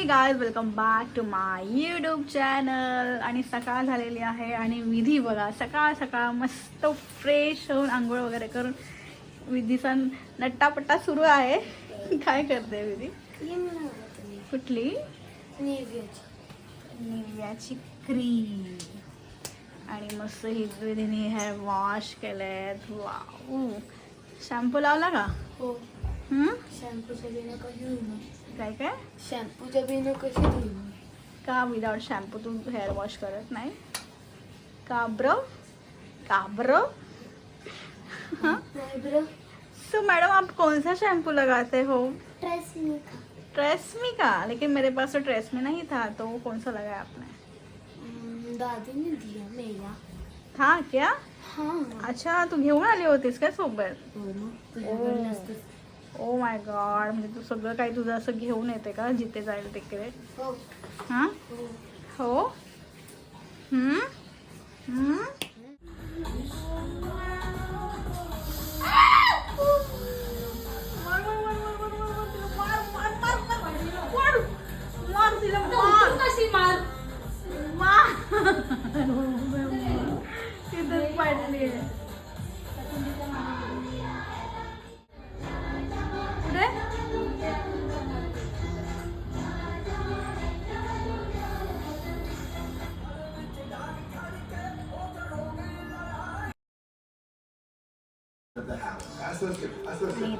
Hey guys welcome back to my YouTube channel आणि सकाळ झालेली आहे आणि विधी बघा सकाळ सकाळ मस्त फ्रेश होऊन आंघोळ वगैरे करून विधीचा नट्टापट्टा सुरू आहे. काय करते विधी? कुठली? निव्याची. क्रीम आणि मस्त ही विधीने हेअर वॉश केलेत. वाव शॅम्पू लावला का? हो? शॅम्पूच्या बिना कशी धुणार काय काय? शॅम्पूच्या बिना कशी धुणार का विदाउट शॅम्पू तू हेअर वॉश करत नाही? बरं सो मैडम आप कौन सा शैम्पू लगाते हो? का ट्रेसमी का लेकिन मेरे पास तो ट्रेसमी नहीं था तो वो कौन सा लगाया आपने? हम्म, दादी ने दिया मेरा। था क्या? हाँ। अच्छा तू घेऊन आली होतीस काय सोबत हो ओ माय गॉड म्हणजे तू सगळं काही तुझं असं घेऊन येते का? जिथे जाईल तिकडे? हो. हां?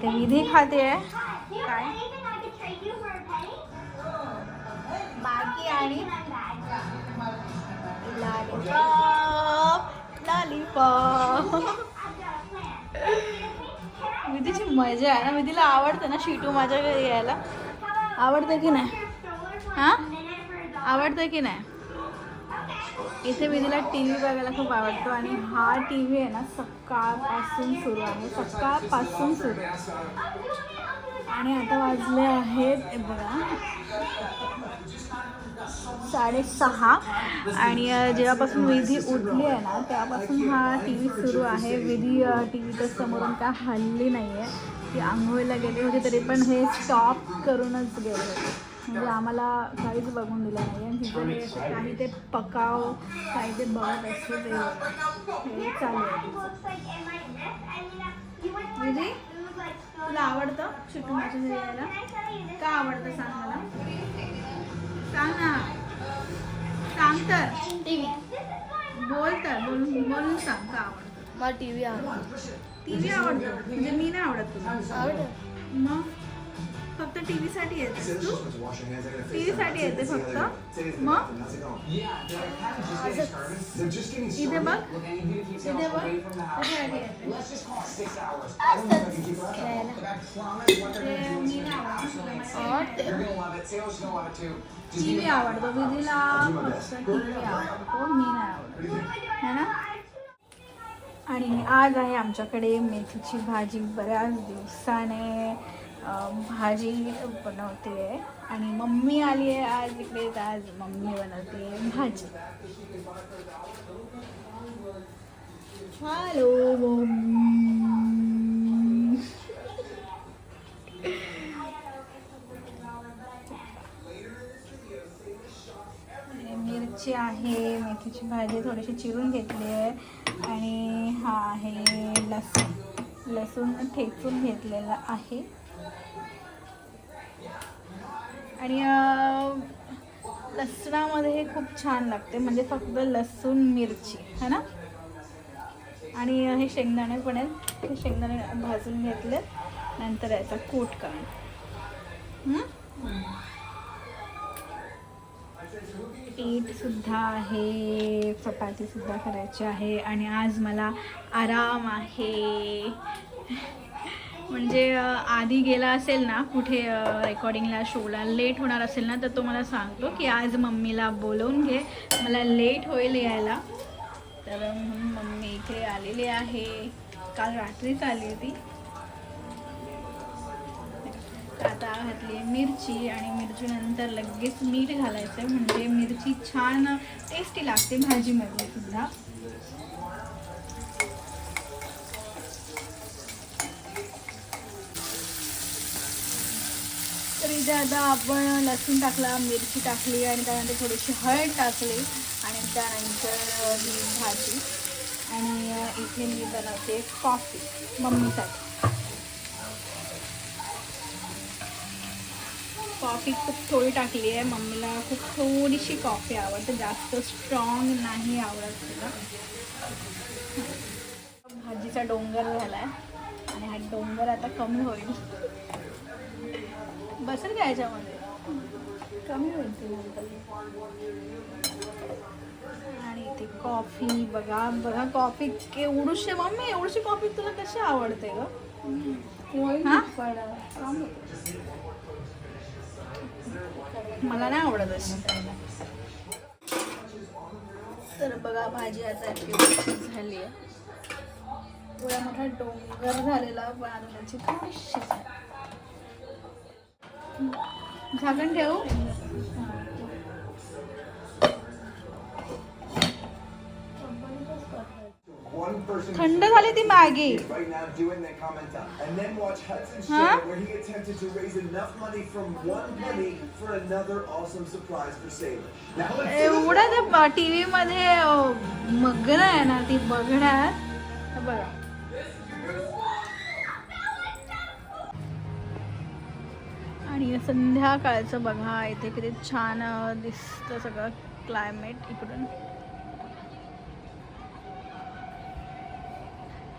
इथे विधी खाते. आहे काय? बाकी आणि लॉलीपॉप लॉलीपॉप. विधीची मजा आहे ना विधीला आवडतं ना शिटू माझ्या घरी यायला? आवडतं की नाही? हां? आवडतं की नाही? इथे विधीला टी व्ही बघायला खूप आवडतो आणि हा टी व्ही आहे ना सकाळपासून सुरू आहे. सकाळपासून सुरू आणि आता वाजले आहेत बघा. साडेसहा. आणि जेव्हापासून विधी उठली आहे ना तेव्हापासून हा टी व्ही सुरू आहे. विधी टी व्हीच्या समोरून काय हल्ली नाही आहे ती आंघोळीला गेली होती तरी पण हे स्टॉप करूनच गेले. होते म्हणजे आम्हाला काहीच बघून दिलं नाही आणि तिथं असं काही ते पकाव काही ते बघत असते ते हे चालू विधी तुला आवडतं चिटू माझ्या घरी यायला? का आवडतं सांग मला? सांग ना. सांग तर. टी व्ही बोल तर बोलून बोलून सांग का आवडतं? मला टी व्ही आवडतो. टी व्ही आवडतो? म्हणजे मी नाही आवडत तुला. आवडत. मग? फक्त टी व्हीसाठी येतेस तू? टी व्हीसाठी येते फक्त? मग? इथे बघ. इथे बघ. येते टी व्ही आवडतो. विधीला फक्त टी व्ही आवडतो. मी नाही आवडत है ना? आणि आज आहे आमच्याकडे मेथीची भाजी. बऱ्याच दिवसाने भाजी बनवते आहे. आणि मम्मी आली आहे आज इकडे तर आज मम्मी बनवते भाजी. Hello mummy. मिरची आहे मेथीची भाजी थोडीशी चिरून घेतली आहे. आणि हा आहे लसूण लसूण ठेचून घेतलेला आहे. आणि लसणामध्ये हे खूप छान लागते. म्हणजे फक्त लसूण मिरची है ना? आणि हे शेंगदाणे पण आहेत. हे शेंगदाणे भाजून घेतले. नंतर याचा कूट करून. पीठसुद्धा आहे. चपातीसुद्धा करायची आहे. आणि आज मला आराम आहे. म्हणजे आधी गेला असेल ना कुठे रेकॉर्डिंगला शोला लेट होणार असेल ना तर तो मला सांगतो की आज मम्मीला बोलवून घे. मला लेट होईल यायला. तर मम्मी इकडे आलेली आहे. काल रात्रीच आली होती. आता घातली आहे मिरची आणि मिरचीनंतर लगेच मीठ घालायचं म्हणजे मिरची छान टेस्टी लागते भाजीमध्ये सुद्धा. तर आता आपण लसूण टाकला मिरची टाकली आणि त्यानंतर थोडीशी हळद टाकली आणि त्यानंतर ही भाजी आणि इथे मी बनवते कॉफी मम्मीसाठी कॉफी खूप थोडी टाकली आहे. मम्मीला खूप थोडीशी कॉफी आवडते. जास्त स्ट्रॉंग नाही आवडत तिला. भाजीचा डोंगर झाला आहे आणि हा डोंगर आता कमी होईल. बसेल का याच्यामध्ये? कमी आणि इथे कॉफी बघा बघा कॉफी एवढूशी मम्मी एवढीशी कॉफी तुला कशी आवडते ग? मला नाही आवडत अशी. तर बघा भाजी आता झाली आहे. एवढा मोठा डोंगर झालेला पण आता त्याची थोडीशी झाकण ठेवू? थंड झाली ती मॅगी. एवढं टीव्ही मध्ये मग आहे ना ती बघण्यात. बघा आणि संध्याकाळचं बघा इथे किती छान दिसतं सगळं क्लायमेट इकडून.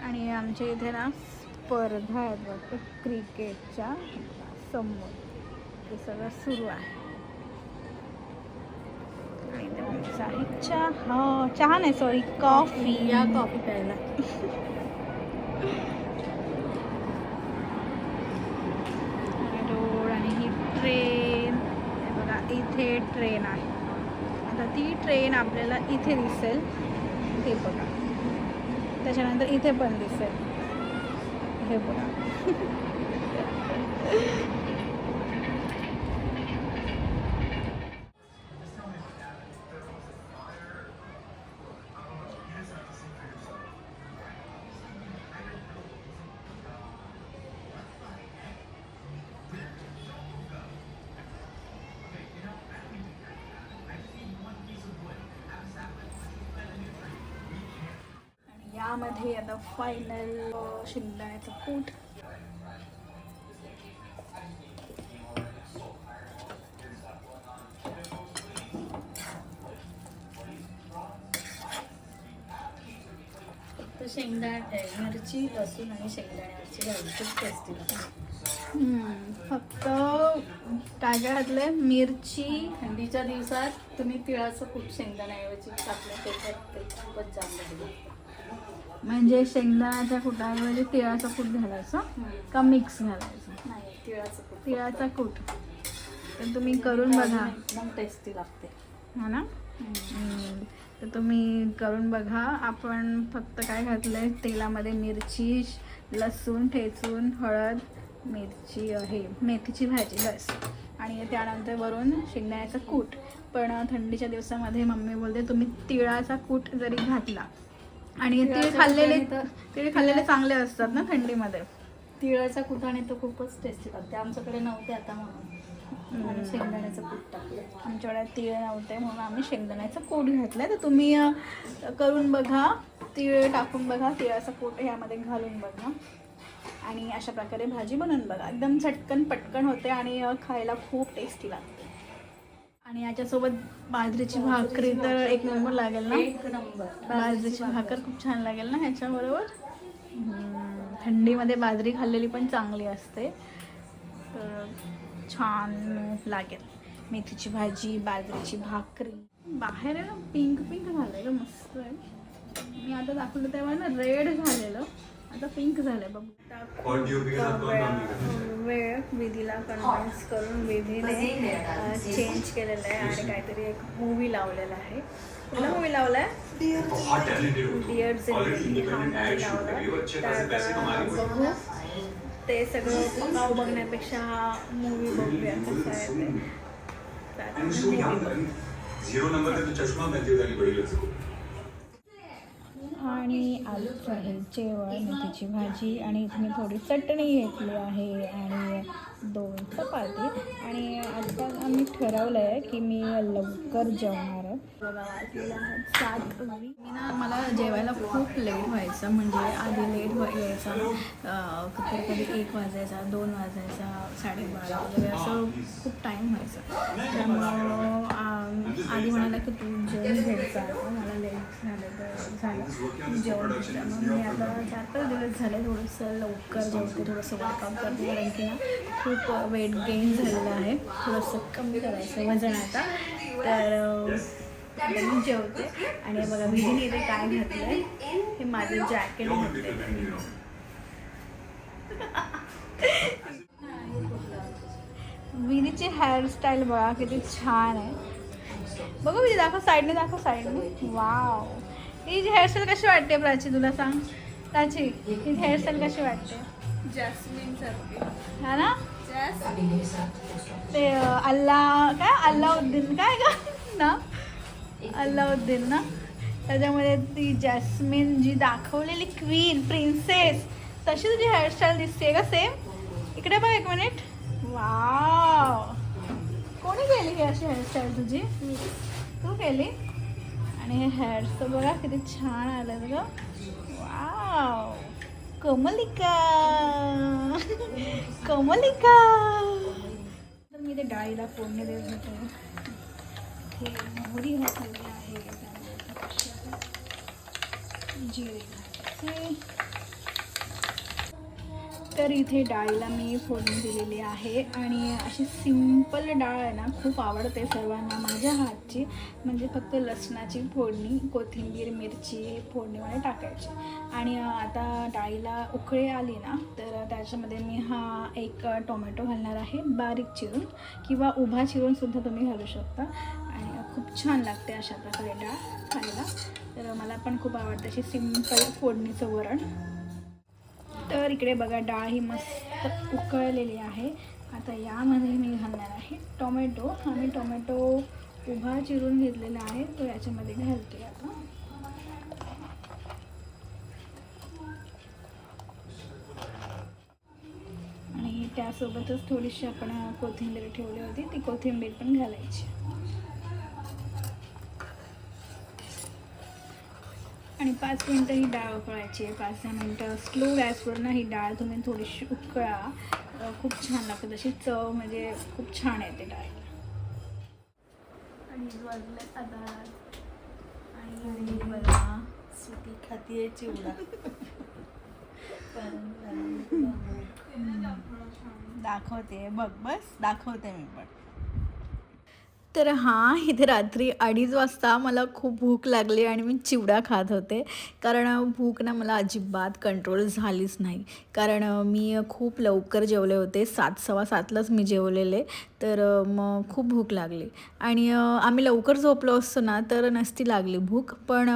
आणि आमच्या इथे ना स्पर्धा आहेत वाटतं क्रिकेटच्या समोर. ते सगळं सुरू आहे. आणि आहे चहा हो, चहा नाही सॉरी कॉफी या कॉफी प्यायला रोड आणि ही ट्रेन हे बघा इथे ट्रेन आहे. आता ती ट्रेन आपल्याला इथे दिसेल. हे बघा. त्याच्यानंतर इथे पण दिसेल. हे बघा. आणि यामध्ये आता फायनल शेंगदाण्याचं कूट. शेंगदाणा मिरची लसूण आणि शेंगदाण्याची खूप टेस्टी फक्त काय काय घातलंय मिरची थंडीच्या दिवसात तुम्ही तिळाचं खूप शेंगदाण्याऐवजी टाकलं ते खूपच जाम म्हणजे शेंगदाण्याच्या कुटाऐवजी तिळाचा कूट घालायचं. का मिक्स घालायचं? नाही तिळाचं तिळाचा कूट. तर तुम्ही करून बघा. एकदम टेस्टी लागते. हा ना. तर तुम्ही करून बघा. आपण फक्त काय घातलंय? तेलामध्ये मिरची लसूण ठेचून हळद मिरची हे मेथीची भाजी बस. आणि त्यानंतर वरून शेंगदाण्याचा कूट. पण थंडीच्या दिवसामध्ये मम्मी बोलते तुम्ही तिळाचा कूट जरी घातला आणि तीळ खाल्लेले तीळ खाल्लेले चांगले असतात ना थंडीमध्ये. तिळाच्या कुटाने तर खूपच टेस्टी लागते आमच्याकडे नव्हते आता म्हणून. शेंगदाण्याचं कूट टाकलं आमच्याकडे तीळ नव्हते म्हणून आम्ही शेंगदाण्याचा कूट घातला तर तुम्ही करून बघा. तीळ टाकून बघा. तिळाचा कूट ह्यामध्ये घालून बघा. आणि अशा प्रकारे भाजी बनवून बघा. एकदम झटकन पटकन होते आणि खायला खूप टेस्टी लागते. आणि याच्यासोबत बाजरीची भाकरी तर एक नंबर लागेल ना? एक नंबर. बाजरीची भाकर खूप छान लागेल ना ह्याच्याबरोबर? थंडीमध्ये बाजरी खाल्लेली पण चांगली असते. तर छान लागेल. मेथीची भाजी बाजरीची भाकरी. बाहेर आहे ना पिंक पिंक झालेलं मस्त आहे. मी आता दाखवलं तेव्हा ना रेड झालेलं. आता पिंक झालं बघ. वेळ विधीला कन्व्हिन्स करून विधीने चेंज केलेलं आहे आणि काहीतरी एक मूवी लावलेला आहे. कुठला मूवी लावला तुम डिअर हो बघू. ते सगळं पकाव बघण्यापेक्षा हा मूवी बघूया कसा आहे ते. जीरो नंबर पे आणि आलूचं जेवण मेथीची भाजी आणि इथे मी थोडी चटणी घेतली आहे आणि दोन चपाती आणि आता आम्ही ठरवलं आहे की मी लवकर जेवणार आहे. सात मी ना मला जेवायला खूप लेट व्हायचं. म्हणजे आधी लेट यायचा. कधी कधी एक वाजायचा दोन वाजायचा साडेबारा वगैरे असं खूप टाईम व्हायचा. त्यामुळं आधी म्हणाला की तू जेवण घ्यायचं मला लेट झालं तर झालं. जेवण मग मी आता चार पाच दिवस झाले थोडंसं लवकर जेवते. थोडंसं वर्कआउट करते. कारण की ना खूप वेट गेन झालेलं आहे. थोडंसं कमी करायचं वजन आता. तर मी जेवते. आणि बघा विधीने इथे काय घातलं आहे हे माझं जॅकेट घातलं विधीची हेअरस्टाईल बघा किती छान आहे. बघा विधी दाखव साईडने दाखव साईडने. वाव ही हेअरस्टाईल कशी वाटते प्राची तुला सांग. प्राची ही हेअरस्टाईल कशी वाटते? जॅस्मिन सारखी. हा ना? ते अल्ला काय? अल्लाउद्दीन काय का ना? अल्लाउद्दीन ना? त्याच्यामध्ये ती जॅस्मिन जी दाखवलेली क्वीन प्रिन्सेस तशी तुझी हेअरस्टाईल दिसते का सेम इकडे बघ एक मिनिट वाव कोणी केली ही अशी हेअरस्टाईल तुझी? तू केली? आणि हे हेअर्सचं बघा किती छान आलं ग वाव कमलिका. कमलिका. तर मी ते डाळीला फोडणे देत होते. हे मोहरी मसाले आहे. त्यानंतर जिरे घालायचे तर इथे डाळीला मी फोडणी दिलेली आहे आणि अशी सिंपल डाळ आहे ना खूप आवडते सर्वांना माझ्या हातची. म्हणजे फक्त लसणाची फोडणी कोथिंबीर मिरची फोडणीमध्ये टाकायची. आणि आता डाळीला उकळी आली ना तर त्याच्यामध्ये मी हा एक टोमॅटो घालणार आहे बारीक चिरून किंवा उभा चिरूनसुद्धा तुम्ही घालू शकता. आणि खूप छान लागते अशा प्रकारे डाळ खायला. तर मला पण खूप आवडते अशी सिंपल फोडणीचं वरण. तर इकडे बघा डाळ ही मस्त उकळलेली आहे. आता यामध्ये मी घालणार आहे टोमॅटो. आम्ही टोमॅटो उभा चिरून घेतलेला आहे तो याच्यामध्ये घालते आता. आणि त्यासोबतच थोडीशी आपण कोथिंबीर ठेवली होती ती कोथिंबीर पण घालायची. पाच मिनटं ही डाळ उकळायची आहे. पाच दहा मिनटं स्लो गॅसवर ना ही डाळ तुम्ही थोडीशी उकळा. खूप छान लागते तशी चव म्हणजे खूप छान येते डाळीला आणि वाजले आता आणि बघा सुकी खातीये चिवडा. दाखवते. बघ बस दाखवते मी पण. तर हां इथे रात्री अडीच वाजता मला खूप भूक लागली आणि मी चिवडा खात होते. कारण भूक ना मला अजिबात कंट्रोल झालीच नाही. कारण मी खूप लवकर जेवले होते. सात सव्वा सातलाच मी जेवलेले. तर मग खूप भूक लागली. आणि आम्ही लवकर झोपलो असतो ना तर नसती लागली भूक. पण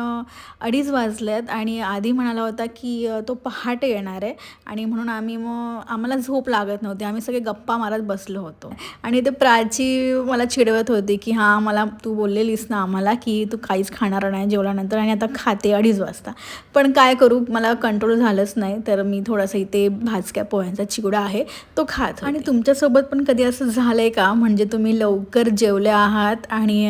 अडीच वाजल्यात आणि आधी म्हणाला होता की तो पहाटे येणार आहे. आणि म्हणून आम्ही मग आम्हाला झोप लागत नव्हती. आम्ही सगळे गप्पा मारत बसलो होतो. आणि ते प्राची मला चिडवत होती. की हां मला तू बोललेलीस ना आम्हाला की तू काहीच खाणार नाही जेवल्यानंतर आणि आता खाते अडीच वाजता. पण काय करू मला कंट्रोल झालंच नाही तर मी थोडासा इथे भाजक्या पोह्यांचा चिवडा आहे तो खात आणि तुमच्यासोबत पण कधी असं झालं आहे का? म्हणजे तुम्ही लवकर जेवले आहात आणि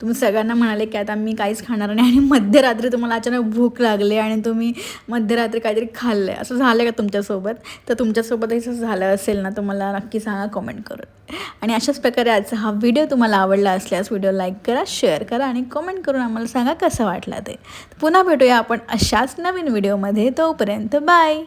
तुम्ही सगळ्यांना म्हणाले की आता मी काहीच खाणार नाही आणि मध्यरात्री तुम्हाला अचानक भूक लागली आणि तुम्ही मध्यरात्री काहीतरी खाल्लं आहे असं झालं का तुमच्यासोबत? तर तुमच्यासोबत असं झालं असेल ना तर मला नक्की सांगा कमेंट करून. आणि अशाच प्रकारे आजचा हा व्हिडिओ तुम्हाला आवडला असल्यास व्हिडिओ लाईक करा शेअर करा आणि कमेंट करून आम्हाला सांगा कसा वाटला ते. पुन्हा भेटूया आपण अशाच नवीन व्हिडिओमध्ये. तोपर्यंत बाय.